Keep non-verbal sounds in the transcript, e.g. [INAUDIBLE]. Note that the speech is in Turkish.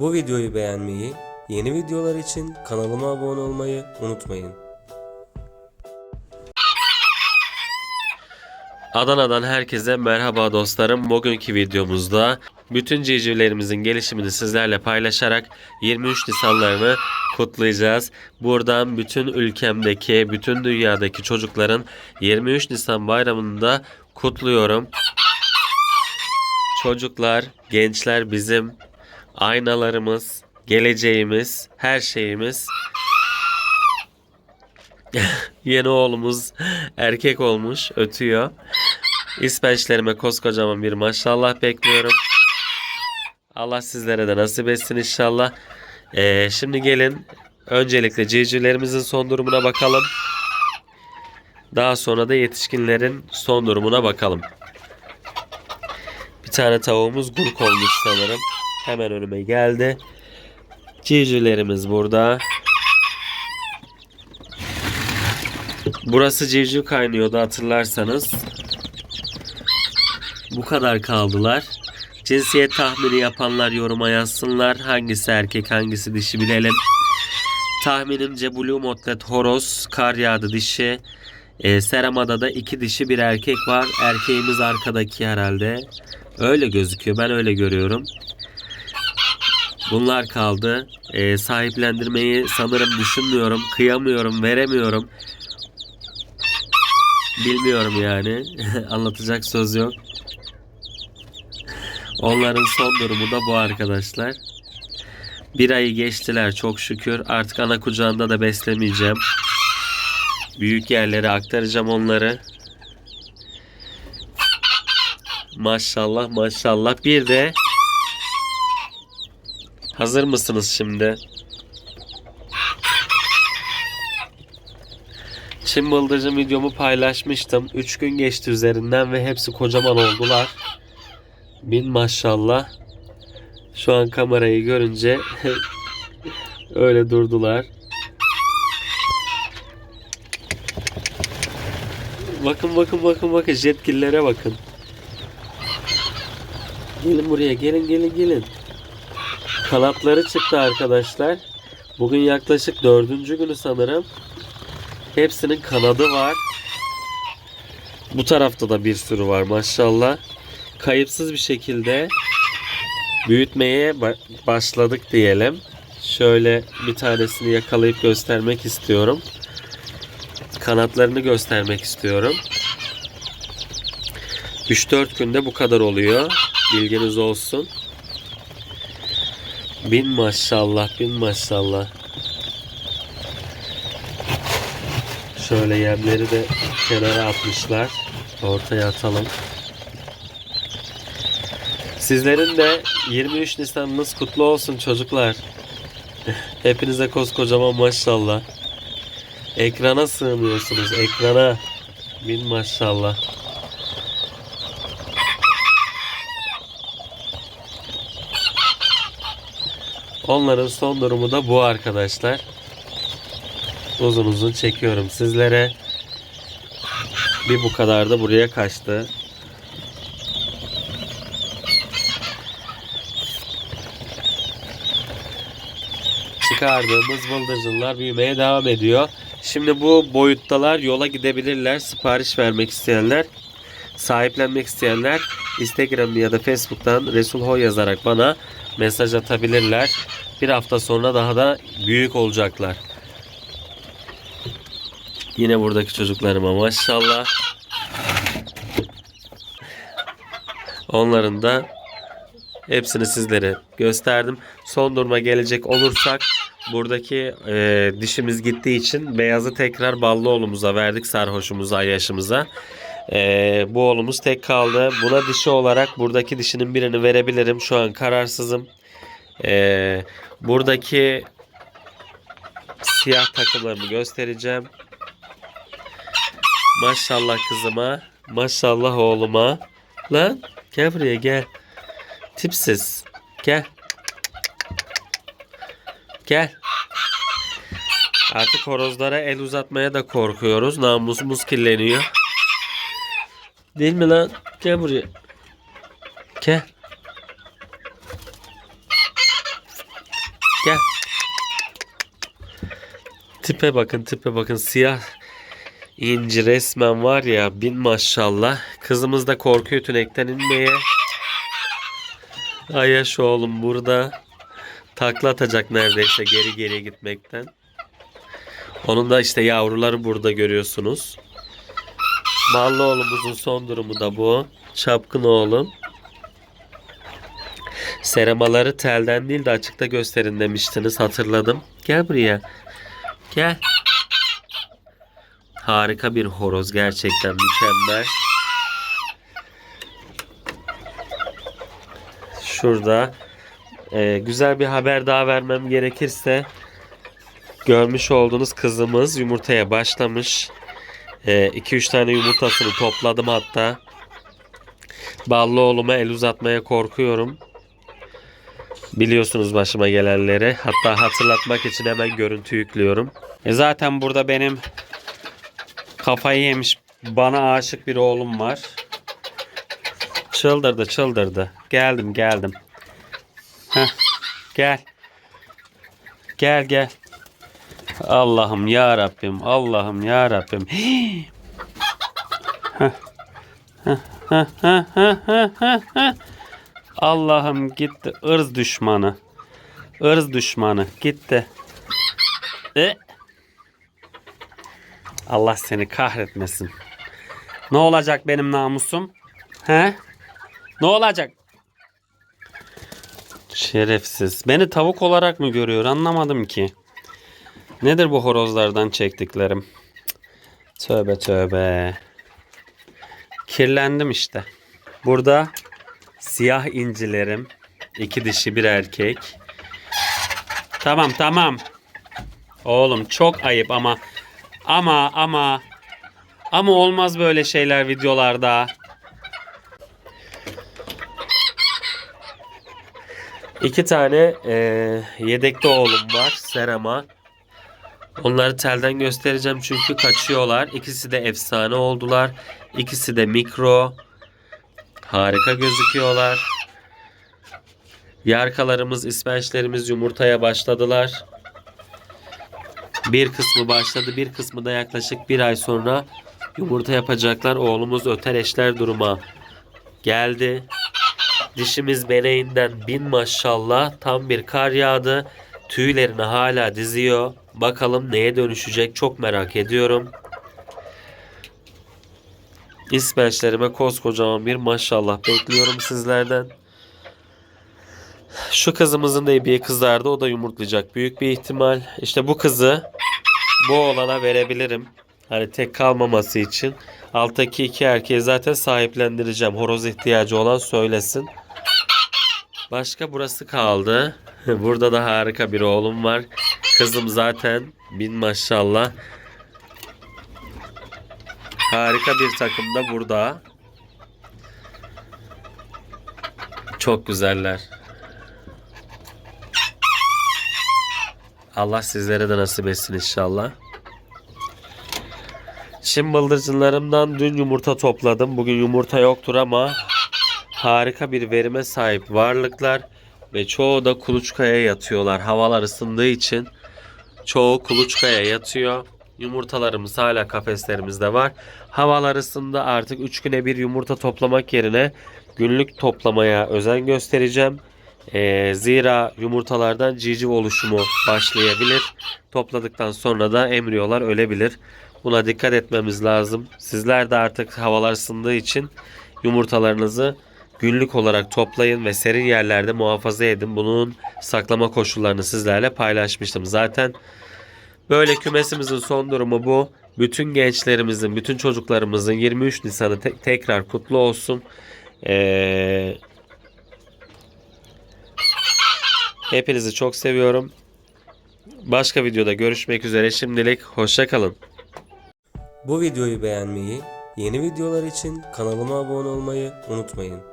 Bu videoyu beğenmeyi, yeni videolar için kanalıma abone olmayı unutmayın. Adana'dan herkese merhaba dostlarım. Bugünkü videomuzda bütün civcivlerimizin gelişimini sizlerle paylaşarak 23 Nisanlarını kutlayacağız. Buradan bütün ülkemdeki, bütün dünyadaki çocukların 23 Nisan bayramını da kutluyorum. Çocuklar, gençler bizim aynalarımız, geleceğimiz, her şeyimiz. [LAUGHS] Yeni oğlumuz erkek olmuş, ötüyor. İspençlerime koskocaman bir maşallah bekliyorum. Allah sizlere de nasip etsin inşallah. Ee, şimdi gelin öncelikle civcivlerimizin son durumuna bakalım. Daha sonra da yetişkinlerin son durumuna bakalım. Bir tane tavuğumuz gurk olmuş sanırım. Hemen önüme geldi. Civcivlerimiz burada. Burası civciv kaynıyordu hatırlarsanız. Bu kadar kaldılar. Cinsiyet tahmini yapanlar yoruma yazsınlar. Hangisi erkek hangisi dişi bilelim. Tahminimce Blue Motlet horoz, kar yağdı dişi. E, Seramada da iki dişi bir erkek var. Erkeğimiz arkadaki herhalde. Öyle gözüküyor. Ben öyle görüyorum. Bunlar kaldı. E, sahiplendirmeyi sanırım düşünmüyorum. Kıyamıyorum, veremiyorum. Bilmiyorum yani. [LAUGHS] Anlatacak söz yok. Onların son durumu da bu arkadaşlar. Bir ayı geçtiler çok şükür. Artık ana kucağında da beslemeyeceğim. Büyük yerlere aktaracağım onları. Maşallah maşallah. Bir de hazır mısınız şimdi? Çin bıldırcın videomu paylaşmıştım. 3 gün geçti üzerinden ve hepsi kocaman oldular. Bin maşallah. Şu an kamerayı görünce [LAUGHS] öyle durdular. Bakın bakın bakın bakın jetgillere bakın. Gelin buraya gelin gelin gelin. Kanatları çıktı arkadaşlar. Bugün yaklaşık dördüncü günü sanırım. Hepsinin kanadı var. Bu tarafta da bir sürü var maşallah. Kayıpsız bir şekilde büyütmeye ba- başladık diyelim. Şöyle bir tanesini yakalayıp göstermek istiyorum. Kanatlarını göstermek istiyorum. 3-4 günde bu kadar oluyor. Bilginiz olsun. Bin maşallah, bin maşallah. Şöyle yemleri de kenara atmışlar. Ortaya atalım. Sizlerin de 23 Nisan'ınız kutlu olsun çocuklar. [LAUGHS] Hepinize koskocaman maşallah. Ekrana sığmıyorsunuz. Ekrana. Bin maşallah. Onların son durumu da bu arkadaşlar. Uzun uzun çekiyorum sizlere. Bir bu kadar da buraya kaçtı. Çıkardığımız bıldırcınlar büyümeye devam ediyor. Şimdi bu boyuttalar yola gidebilirler. Sipariş vermek isteyenler, sahiplenmek isteyenler Instagram ya da Facebook'tan Resul Ho yazarak bana mesaj atabilirler. Bir hafta sonra daha da büyük olacaklar. Yine buradaki çocuklarıma maşallah. Onların da hepsini sizlere gösterdim. Son duruma gelecek olursak buradaki e, dişimiz gittiği için beyazı tekrar ballı oğlumuza verdik sarhoşumuza, ayaşımıza. E, bu oğlumuz tek kaldı. Buna dişi olarak buradaki dişinin birini verebilirim. Şu an kararsızım. E, buradaki siyah takımlarını göstereceğim. Maşallah kızıma. Maşallah oğluma. Lan gel buraya gel. Tipsiz. Gel. Gel. Artık horozlara el uzatmaya da korkuyoruz. Namusumuz kirleniyor. Değil mi lan? Gel buraya. Gel. Gel. Tipe bakın tipe bakın siyah inci resmen var ya bin maşallah. Kızımız da korkuyor tünekten inmeye. Ayaş oğlum burada. Takla atacak neredeyse geri geri gitmekten. Onun da işte yavruları burada görüyorsunuz. Ballı oğlumuzun son durumu da bu. Çapkın oğlum. Seramaları telden değil de açıkta gösterin demiştiniz hatırladım. Gel buraya. Gel. Harika bir horoz gerçekten mükemmel. Şurada e, güzel bir haber daha vermem gerekirse görmüş olduğunuz kızımız yumurtaya başlamış. 2-3 tane yumurtasını topladım hatta. Ballı oğluma el uzatmaya korkuyorum. Biliyorsunuz başıma gelenleri. Hatta hatırlatmak için hemen görüntü yüklüyorum. E zaten burada benim kafayı yemiş bana aşık bir oğlum var. Çıldırdı çıldırdı. Geldim geldim. Heh, gel. Gel gel. Allah'ım ya Rabbim. Allah'ım ya Rabbim. Allah'ım gitti. ırz düşmanı. Irz düşmanı. Gitti. E? Allah seni kahretmesin. Ne olacak benim namusum? He? Ne olacak? Şerefsiz. Beni tavuk olarak mı görüyor anlamadım ki. Nedir bu horozlardan çektiklerim? Tövbe tövbe. Kirlendim işte. Burada siyah incilerim. iki dişi bir erkek. Tamam tamam. Oğlum çok ayıp ama ama ama ama olmaz böyle şeyler videolarda. İki tane eee, yedekte oğlum var. Serama. Onları telden göstereceğim çünkü kaçıyorlar. İkisi de efsane oldular. İkisi de mikro. Harika gözüküyorlar. Yarkalarımız, ispençlerimiz yumurtaya başladılar. Bir kısmı başladı, bir kısmı da yaklaşık bir ay sonra yumurta yapacaklar. Oğlumuz öter eşler duruma geldi. Dişimiz beneğinden bin maşallah tam bir kar yağdı. Tüylerini hala diziyor. Bakalım neye dönüşecek çok merak ediyorum. İspençlerime koskocaman bir maşallah bekliyorum sizlerden. Şu kızımızın da bir kızardı. O da yumurtlayacak büyük bir ihtimal. İşte bu kızı bu oğlana verebilirim. Hani tek kalmaması için. Alttaki iki erkeği zaten sahiplendireceğim. Horoz ihtiyacı olan söylesin. Başka burası kaldı. [LAUGHS] Burada da harika bir oğlum var. Kızım zaten bin maşallah. Harika bir takım da burada. Çok güzeller. Allah sizlere de nasip etsin inşallah. Çin bıldırcınlarımdan dün yumurta topladım. Bugün yumurta yoktur ama harika bir verime sahip varlıklar ve çoğu da kuluçkaya yatıyorlar. Havalar ısındığı için çoğu kuluçkaya yatıyor. Yumurtalarımız hala kafeslerimizde var. Havalar ısındı artık 3 güne bir yumurta toplamak yerine günlük toplamaya özen göstereceğim. Ee, zira yumurtalardan civciv oluşumu başlayabilir. Topladıktan sonra da embriyolar ölebilir. Buna dikkat etmemiz lazım. Sizler de artık havalar ısındığı için yumurtalarınızı günlük olarak toplayın ve serin yerlerde muhafaza edin. Bunun saklama koşullarını sizlerle paylaşmıştım. Zaten böyle kümesimizin son durumu bu. Bütün gençlerimizin, bütün çocuklarımızın 23 Nisan'ı te- tekrar kutlu olsun. Ee, hepinizi çok seviyorum. Başka videoda görüşmek üzere. Şimdilik hoşçakalın. Bu videoyu beğenmeyi, yeni videolar için kanalıma abone olmayı unutmayın.